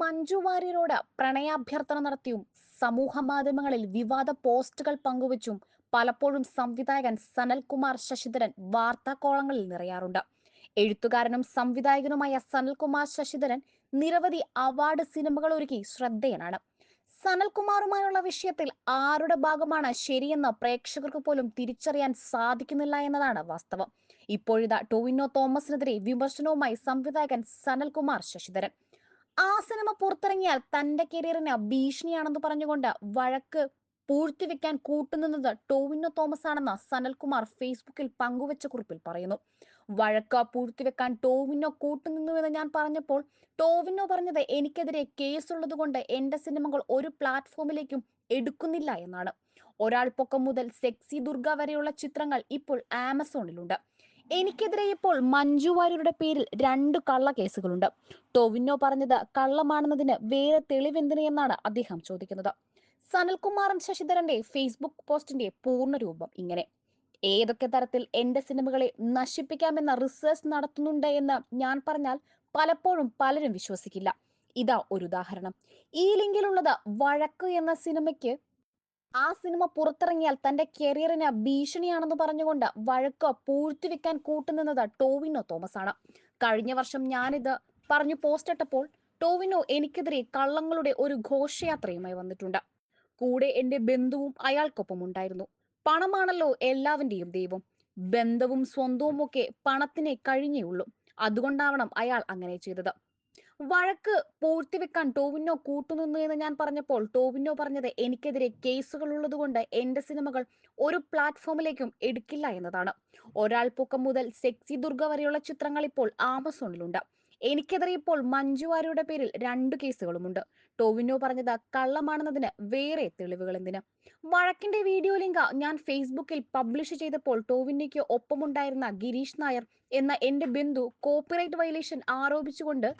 മഞ്ജു വാര്യരോട് പ്രണയാഭ്യർത്ഥന നടത്തിയും സമൂഹ മാധ്യമങ്ങളിൽ വിവാദ പോസ്റ്റുകൾ പങ്കുവച്ചും പലപ്പോഴും സംവിധായകൻ സനൽകുമാർ ശശിധരൻ വാർത്താക്കോളങ്ങളിൽ നിറയാറുണ്ട്. എഴുത്തുകാരനും സംവിധായകനുമായ സനൽകുമാർ ശശിധരൻ നിരവധി അവാർഡ് സിനിമകൾ ഒരുക്കി ശ്രദ്ധേയനാണ്. സനൽകുമാറുമായുള്ള വിഷയത്തിൽ ആരുടെ ഭാഗമാണ് ശരിയെന്ന് പ്രേക്ഷകർക്ക് പോലും തിരിച്ചറിയാൻ സാധിക്കുന്നില്ല എന്നതാണ് വാസ്തവം. ഇപ്പോഴിതാ ടോവിനോ തോമസിനെതിരെ വിമർശനവുമായി സംവിധായകൻ സനൽകുമാർ ശശിധരൻ. ആ സിനിമ പുറത്തിറങ്ങിയാൽ തന്റെ കരിയറിന് ഭീഷണിയാണെന്ന് പറഞ്ഞുകൊണ്ട് വഴക്ക് പൂഴ്ത്തിവെക്കാൻ കൂട്ടുനിന്നത് ടോവിനോ തോമസ് ആണെന്ന് സനൽകുമാർ ഫേസ്ബുക്കിൽ പങ്കുവച്ച കുറിപ്പിൽ പറയുന്നു. വഴക്ക് പൂഴ്ത്തിവെക്കാൻ ടോവിനോ കൂട്ടുനിന്നുവെന്ന് ഞാൻ പറഞ്ഞപ്പോൾ ടോവിനോ പറഞ്ഞത് എനിക്കെതിരെ കേസുള്ളത് കൊണ്ട് എന്റെ സിനിമകൾ ഒരു പ്ലാറ്റ്ഫോമിലേക്കും എടുക്കുന്നില്ല എന്നാണ്. ഒരാൾ പൊക്കം മുതൽ സെക്സി ദുർഗ വരെയുള്ള ചിത്രങ്ങൾ ഇപ്പോൾ ആമസോണിലുണ്ട്. എനിക്കെതിരെ ഇപ്പോൾ മഞ്ജു വാര്യരുടെ പേരിൽ രണ്ട് കള്ള കേസുകളുണ്ട്. ടൊവിനോ പറഞ്ഞത് കള്ളമാണെന്നതിന് വേറെ തെളിവെന്തിന് എന്നാണ് അദ്ദേഹം ചോദിക്കുന്നത്. സനൽകുമാറും ശശിധരന്റെ ഫേസ്ബുക്ക് പോസ്റ്റിന്റെ പൂർണരൂപം ഇങ്ങനെ. ഏതൊക്കെ തരത്തിൽ എന്റെ സിനിമകളെ നശിപ്പിക്കാമെന്ന റിസർച്ച് നടത്തുന്നുണ്ട് എന്ന് ഞാൻ പറഞ്ഞാൽ പലപ്പോഴും പലരും വിശ്വസിക്കില്ല. ഇതാ ഒരു ഉദാഹരണം. ഈ ലിങ്കിലുള്ളത് വഴക്ക് എന്ന സിനിമയ്ക്ക് ആ സിനിമ പുറത്തിറങ്ങിയാൽ തന്റെ കരിയറിന് ഭീഷണിയാണെന്ന് പറഞ്ഞുകൊണ്ട് വഴക്ക് പൂഴ്ത്തിവെക്കാൻ കൂട്ടുനിന്നത് ടോവിനോ തോമസ് ആണ് കഴിഞ്ഞ വർഷം ഞാനിത് പറഞ്ഞു പോസ്റ്റ് ഇട്ടപ്പോൾ ടോവിനോ എനിക്കെതിരെ കള്ളങ്ങളുടെ ഒരു ഘോഷയാത്രയുമായി വന്നിട്ടുണ്ട്. കൂടെ എന്റെ ബന്ധുവും അയാൾക്കൊപ്പം ഉണ്ടായിരുന്നു പണമാണല്ലോ എല്ലാവന്റെയും ദൈവം. ബന്ധവും സ്വന്തവും ഒക്കെ പണത്തിനെ കഴിഞ്ഞേയുള്ളൂ. അതുകൊണ്ടാവണം അയാൾ അങ്ങനെ ചെയ്തത്. വഴക്ക് പൂഴ്ത്തിവെക്കാൻ ടോവിനോ കൂട്ടുനിന്നു എന്ന് ഞാൻ പറഞ്ഞപ്പോൾ ടോവിനോ പറഞ്ഞത് എനിക്കെതിരെ കേസുകൾ ഉള്ളതുകൊണ്ട് എന്റെ സിനിമകൾ ഒരു പ്ലാറ്റ്ഫോമിലേക്കും എടുക്കില്ല എന്നതാണ്. ഒരാൾ പൊക്കം മുതൽ സെക്സി ദുർഗ വരെയുള്ള ചിത്രങ്ങൾ ഇപ്പോൾ ആമസോണിലുണ്ട്. എനിക്കെതിരെ ഇപ്പോൾ മഞ്ജു വാര്യയുടെ പേരിൽ രണ്ട് കേസുകളുമുണ്ട്. ടോവിനോ പറഞ്ഞത് കള്ളമാണെന്നതിന് വേറെ തെളിവുകൾ എന്തിന്? വഴക്കിന്റെ വീഡിയോ ലിങ്ക് ഞാൻ ഫേസ്ബുക്കിൽ പബ്ലിഷ് ചെയ്തപ്പോൾ ടോവിനോയ്ക്ക് ഒപ്പമുണ്ടായിരുന്ന ഗിരീഷ് നായർ എന്ന എന്റെ ബന്ധു കോപ്പിറൈറ്റ് വയലേഷൻ ആരോപിച്ചുകൊണ്ട്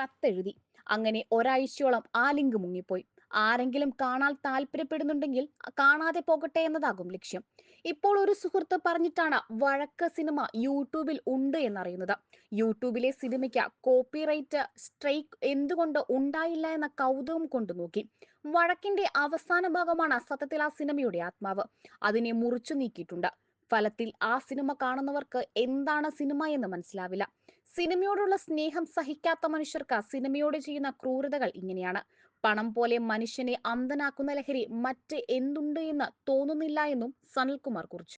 കത്തെഴുതി. അങ്ങനെ ഒരാഴ്ചയോളം ആ ലിങ്ക് മുങ്ങിപ്പോയി. ആരെങ്കിലും കാണാൻ താല്പര്യപ്പെടുന്നുണ്ടെങ്കിൽ കാണാതെ പോകട്ടെ എന്നതാകും ലക്ഷ്യം. ഇപ്പോൾ ഒരു സുഹൃത്ത് പറഞ്ഞിട്ടാണ് വഴക്ക സിനിമ യൂട്യൂബിൽ ഉണ്ട് എന്നറിയുന്നത്. യൂട്യൂബിലെ സിനിമയ്ക്ക് കോപ്പിറൈറ്റ് സ്ട്രൈക്ക് എന്തുകൊണ്ട് ഉണ്ടായില്ല എന്ന കൗതുകം കൊണ്ടു നോക്കി. വഴക്കിന്റെ അവസാന ഭാഗമാണ് സത്യത്തിൽ ആ സിനിമയുടെ ആത്മാവ്. അതിനെ മുറിച്ചു നീക്കിയിട്ടുണ്ട്. ഫലത്തിൽ ആ സിനിമ കാണുന്നവർക്ക് എന്താണ് സിനിമ എന്ന് മനസ്സിലാവില്ല. സിനിമയോടുള്ള സ്നേഹം സഹിക്കാത്ത മനുഷ്യർക്ക് സിനിമയോട് ചെയ്യുന്ന ക്രൂരതകൾ ഇങ്ങനെയാണ്. പണം പോലെ മനുഷ്യനെ അന്ധനാക്കുന്ന ലഹരി മറ്റ് എന്തുണ്ട് എന്ന് തോന്നുന്നില്ല എന്നും സനൽകുമാർ കുറിച്ചു.